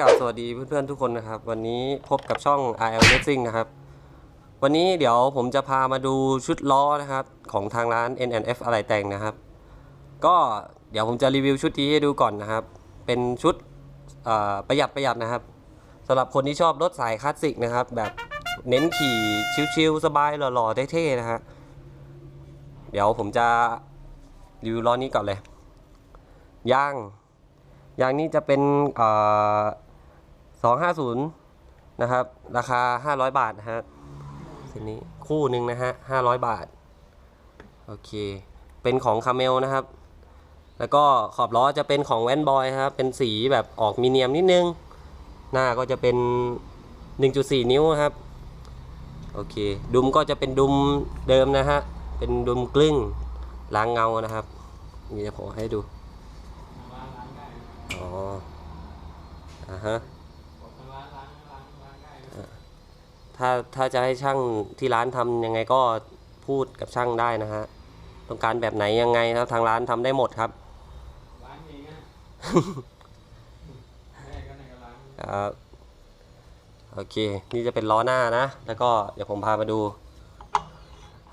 กับสวัสดีเพื่อนๆทุกคนนะครับ วันนี้พบกับช่อง RL Racing นะครับ วันนี้เดี๋ยวผมจะพามาดูชุดล้อนะครับ ของทางร้าน NNF อะไรแต่งนะครับ ก็เดี๋ยวผมจะรีวิวชุดนี้ให้ดูก่อนนะครับ เป็นชุดประหยัดประหยัดนะครับสำหรับคนที่ชอบรถสายคลาสสิกนะครับ แบบเน้นขี่ชิวๆสบายหล่อๆเท่ๆนะฮะเดี๋ยวผมจะรีวิวล้อนี้ก่อนเลยยางยางนี้จะเป็นอ่อ 250นะครับ ราคา 500 บาทนะฮะเส้นนี้คู่หนึ่งนะฮะ500 บาท โอเค เป็นของคาเมลนะครับ แล้วก็ขอบล้อจะเป็นของแวนบอยครับ เป็นสีแบบออกมีเนียมนิดนึง หน้าก็จะเป็น 1.4 นิ้วครับ โอเค ดุมก็จะเป็นดุมเดิมนะฮะ เป็นดุมกลึ้งล้างเงานะครับนี่จะผมให้ดู อ๋ออ่าฮะ ถ้าถ้าจะให้ช่างที่ร้านทำยังไงก็พูดกับช่างได้นะฮะต้องการแบบไหนยังไงครับทางร้านทำได้หมดครับล้างเองอะแม่ก็ในกระล้างครับโอเค นี่จะเป็นล้อหน้านะ แล้วก็เดี๋ยวผมพามาดู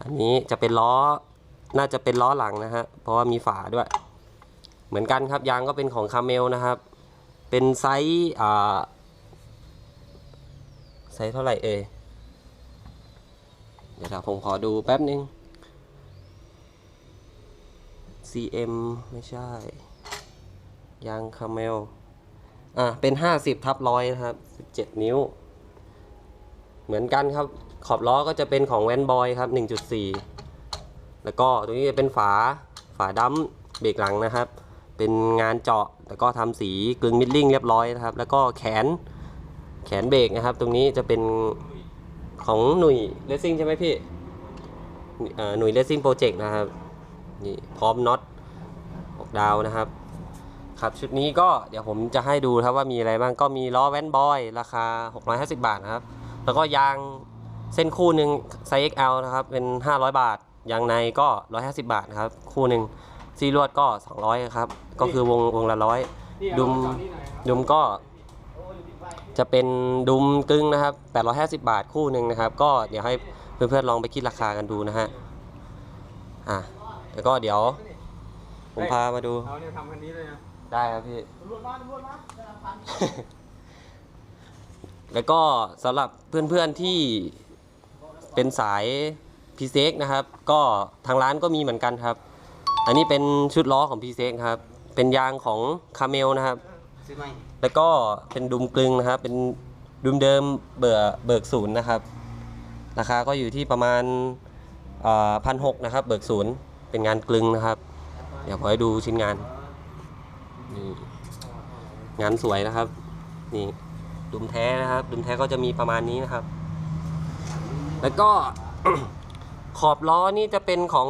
อันนี้จะเป็นล้อ น่าจะเป็นล้อหลังนะฮะ เพราะว่ามีฝาด้วย เหมือนกันครับ ยางก็เป็นของคาเมลนะครับ เป็นไซส์ อ่า ไซส์เท่าไหร่เอ่ย เดี๋ยวผมขอดูแป๊บนึง CM ไม่ใช่ ยางคาเมล อะ เป็น 50ทับร้อยนะครับ 17 นิ้ว เหมือนกันครับ ขอบล้อก็จะเป็นของแวนบอยครับ 1.4 แล้วก็ตรงนี้จะเป็นฝา ฝาดัมเบรกหลังนะครับ เป็นงานเจาะ แล้วก็ทำสีกึ่งมิดลิ่งเรียบร้อยนะครับ แล้วก็แขน แขนเบรกนะครับ ตรงนี้จะเป็น ของหนุ่ยเลสซิ่งใช่ไหมพี่อ่าหนุ่ยเลสซิ่งโปรเจกต์นะครับนี่พร้อมน็อตออกดาวนะครับครับชุดนี้ก็เดี๋ยวผมจะให้ดูครับว่ามีอะไรบ้างก็มีล้อแวนบอย ราคา 650 บาทนะครับ แล้วก็ยางเส้นคู่หนึ่งไซส์ XL นะครับ เป็น 500 บาท ยางในก็ 150 บาทนะครับ คู่หนึ่งซีรวดก็ 200 ครับ ก็คือวงวงละร้อยนี่เอาดุมจอดนี่หน่อยครับดุมก็ จะเป็นดุมกึ่งนะครับ 850 บาทคู่หนึ่งนะครับ ก็เดี๋ยวให้เพื่อนๆลองไปคิดราคากันดูนะฮะ อะ แล้วก็เดี๋ยว ผมพามาดูเอาเนี่ยทำคันนี้เลยนะได้ครับพี่แล้วก็สำหรับเพื่อนๆที่เป็นสายพีเซกนะครับ ก็ทางร้านก็มีเหมือนกันครับ อันนี้เป็นชุดล้อของพีเซกครับ เป็นยางของคาเมลนะครับ ซื้อไหมแล้วก็เป็นดุมกลึงนะครับ เป็นดุมเดิมเบื่อเบิกศูนย์นะครับ ราคาก็อยู่ที่ประมาณพันหกนะครับ เบิกศูนย์เป็นงานกลึงนะครับ เดี๋ยวผมให้ดูชิ้นงานนี่งานสวยนะครับ นี่ดุมแท้นะครับ ดุมแท้ก็จะมีประมาณนี้นะครับ แล้วก็ขอบล้อนี่จะเป็นของ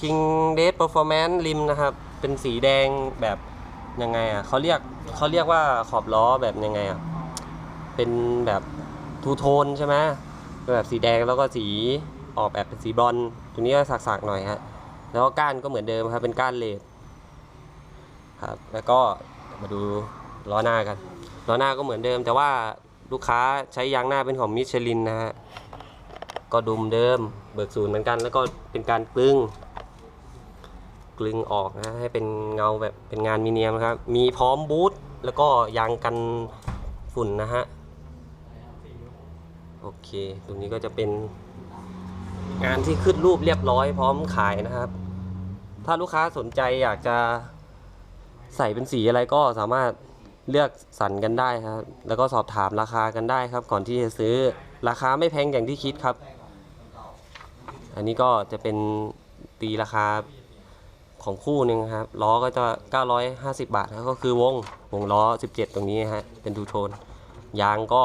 King d a t Performance Rim นะครับ เป็นสีแดงแบบ ยังไงอะเขาเรียกเขาเรียกว่าขอบล้อแบบยังไงอะเป็นแบบทูโทนใช่ไหมเป็นแบบสีแดงแล้วก็สีออกแบบเป็นสีบอนซ์ตัวนี้ก็สักๆหน่อยฮะแล้วก็ก้านก็เหมือนเดิมครับเป็นก้านเลดครับแล้วก็มาดูล้อหน้ากันล้อหน้าก็เหมือนเดิม แต่ว่าลูกค้าใช้ยางหน้าเป็นของมิชลินนะฮะก็ดุมเดิมเบิกศูนย์เหมือนกัน แล้วก็เป็นการกลึง กลึงออกนะให้เป็นเงาแบบเป็นงานมีเนียมครับ มีพร้อมบูทแล้วก็ยางกันฝุ่นนะฮะ โอเค ตรงนี้ก็จะเป็นงานที่ขึ้นรูปเรียบร้อยพร้อมขายนะครับ ถ้าลูกค้าสนใจอยากจะใส่เป็นสีอะไรก็สามารถเลือกสรรกันได้ครับ แล้วก็สอบถามราคากันได้ครับ ก่อนที่จะซื้อราคาไม่แพงอย่างที่คิดครับ อันนี้ก็จะเป็นตีราคา ของคู่หนึ่งครับล้อก็จะ 950 บาทครับก็คือวงวงล้อ 17 ตรงนี้ฮะเป็นทูโทน ยางก็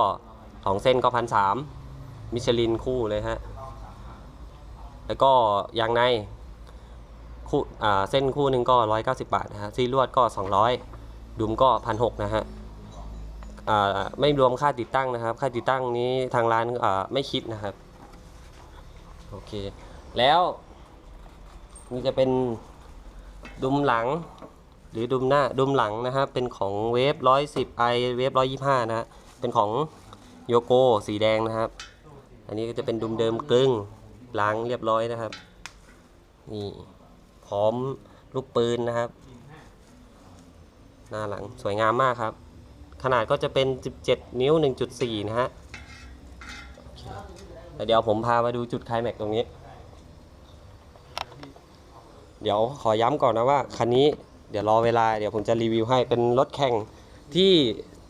สองเส้นก็พันสามมิชลินคู่เลยฮะแล้วก็ยางในคู่อ่าเส้นคู่หนึ่งก็ 190 บาทนะฮะซีลวดก็ 200 ดุมก็พันหนะฮะอ่าไม่รวมค่าติดตั้งนะครับ ค่าติดตั้งนี้ทางร้านอ่าไม่คิดนะครับโอเคแล้วนี่จะเป็น ดุมหลัง หรือดุมหน้าดุมหลังนะครับ เป็นของเวฟร้อยสิบไอเวฟร้อยยี่ห้านะฮะเป็นของโยโกสีแดงนะครับ อันนี้ก็จะเป็นดุมเดิมกลึงล้างเรียบร้อยนะครับนี่พร้อมลูกปืนนะครับ หน้าหลังสวยงามมากครับ ขนาดก็จะเป็น 17 นิ้ว 1.4 นะฮะเคแล้วเดี๋ยวผมพามาดูจุดคลแม็กซ์ตรงนี้ เดี๋ยวขอย้ำก่อนนะว่าคันนี้เดี๋ยวรอเวลาเดี๋ยวผมจะรีวิวให้เป็นรถแข่งที่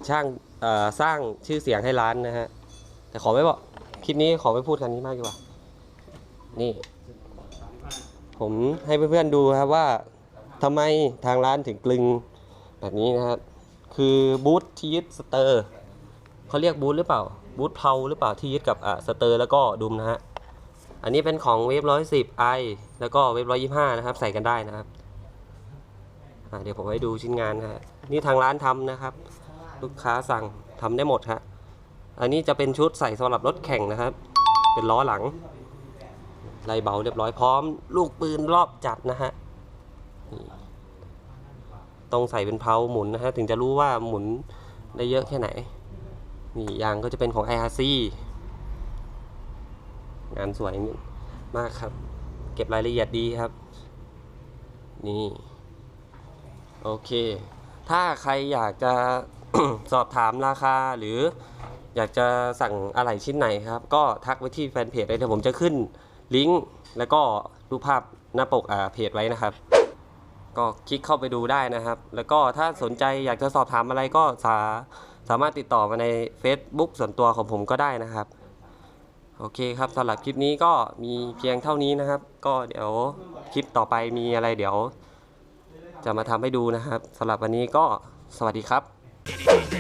ช่างสร้างชื่อเสียงให้ร้านนะฮะแต่ขอไม่บอกคลิปนี้ขอไม่พูดคันนี้มากดีกว่า นี่ ผมให้เพื่อนๆดูครับว่าทำไมทางร้านถึงกลึงแบบนี้นะครับคือบูทที่ยึดสเตอร์เขาเรียกบูทหรือเปล่าบูทเพลาหรือเปล่าที่ยึดกับอะสเตอร์แล้วก็ดุมนะฮะ อันนี้เป็นของเวฟร้อยสิบไอแล้วก็เวฟร้อยยี่ห้านะครับ ใส่กันได้นะครับเดี๋ยวผมให้ดูชิ้นงานนะฮะนี่ทางร้านทำนะครับ ลูกค้าสั่งทำได้หมดฮะอันนี้จะเป็นชุดใส่สำหรับรถแข่งนะครับ เป็นล้อหลังไล่เบาเรียบร้อยพร้อม ลูกปืนรอบจัดนะฮะต้องใส่เป็นเพลาหมุนนะฮะถึงจะรู้ว่าหมุนได้เยอะแค่ไหนนี่ยางก็จะเป็นของ IRC งานสวยมากครับ เก็บรายละเอียดดีครับ นี่โอเค ถ้าใครอยากจะสอบถามราคาหรืออยากจะสั่งอะไรชิ้นไหนครับ ก็ทักไว้ที่แฟนเพจเลยเดี๋ยวผมจะขึ้นลิงก์แล้วก็รูปภาพหน้าปกอ่าเพจไว้นะครับ ก็คลิกเข้าไปดูได้นะครับ แล้วก็ถ้าสนใจอยากจะสอบถามอะไรก็สาสามารถติดต่อมาใน Facebook ส่วนตัวของผมก็ได้นะครับ โอเคครับสำหรับคลิปนี้ก็มีเพียงเท่านี้นะครับ ก็เดี๋ยวคลิปต่อไปมีอะไรเดี๋ยว จะมาทำให้ดูนะครับสำหรับวันนี้ก็สวัสดีครับ